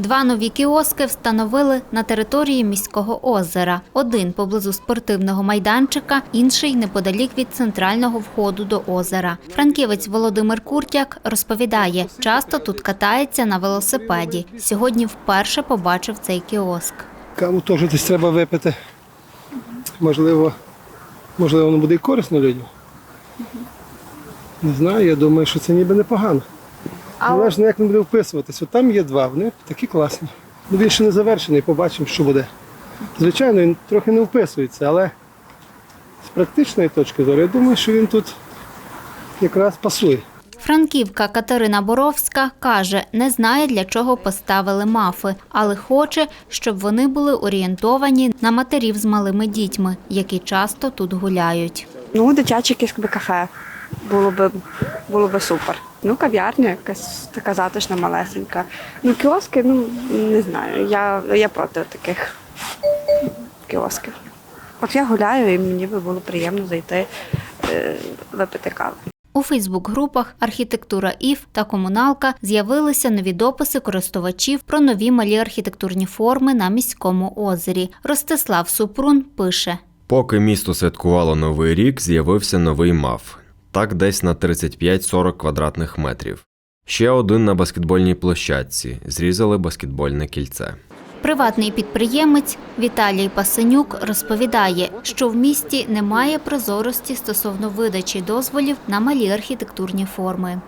Два нові кіоски встановили на території міського озера. Один поблизу спортивного майданчика, інший неподалік від центрального входу до озера. Франківець Володимир Куртяк розповідає, часто тут катається на велосипеді. Сьогодні вперше побачив цей кіоск. Каву теж десь треба випити. Можливо, можливо, воно буде і корисно людям. Не знаю, я думаю, що це ніби непогано. Залежно, як він буде вписуватись. От там є два, вони такі класні. Ну, він ще не завершений, побачимо, що буде. Звичайно, він трохи не вписується, але з практичної точки зору, я думаю, що він тут якраз пасує. Франківка Катерина Боровська каже, не знає, для чого поставили мафи, але хоче, щоб вони були орієнтовані на матерів з малими дітьми, які часто тут гуляють. Ну, дитяче якесь кафе було би, було би супер. Ну, кав'ярня якась така затишна, малесенька. Ну, кіоски, ну не знаю. Я, я проти таких кіосків. От я гуляю і мені би було приємно зайти е, випити кави. У Фейсбук-групах Архітектура ІФ та Комуналка з'явилися нові дописи користувачів про нові малі архітектурні форми на міському озері. Ростислав Супрун пише. Поки місто святкувало новий рік, з'явився новий МАФ. Так десь на 35-40 квадратних метрів. Ще один на баскетбольній площадці. Зрізали баскетбольне кільце. Приватний підприємець Віталій Пасенюк розповідає, що в місті немає прозорості стосовно видачі дозволів на малі архітектурні форми.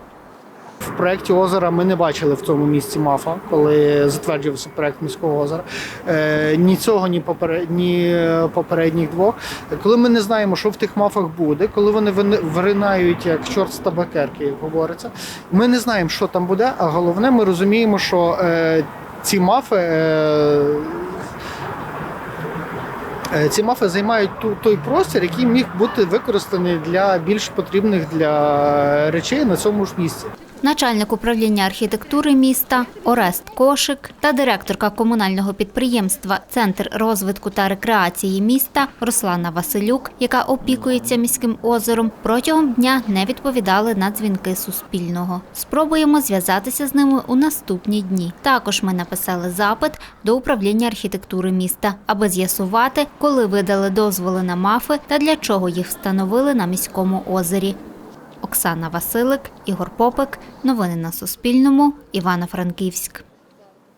Проєкті озера ми не бачили в цьому місці МАФа, коли затверджувався проєкт міського озера. Е, ні цього, ні, поперед... ні попередніх двох. Коли ми не знаємо, що в тих мафах буде, коли вони виринають як чорт з табакерки, як говориться, ми не знаємо, що там буде, а головне, ми розуміємо, що е, ці мафи. Е, Ці мафи займають ту- той простір, який міг бути використаний для більш потрібних для речей на цьому ж місці. Начальник управління архітектури міста Орест Кошик та директорка комунального підприємства Центр розвитку та рекреації міста Руслана Василюк, яка опікується міським озером, протягом дня не відповідали на дзвінки Суспільного. Спробуємо зв'язатися з ними у наступні дні. Також ми написали запит до управління архітектури міста, аби з'ясувати, коли видали дозволи на мафи та для чого їх встановили на міському озері. Оксана Василик, Ігор Попик. Новини на Суспільному. Івано-Франківськ.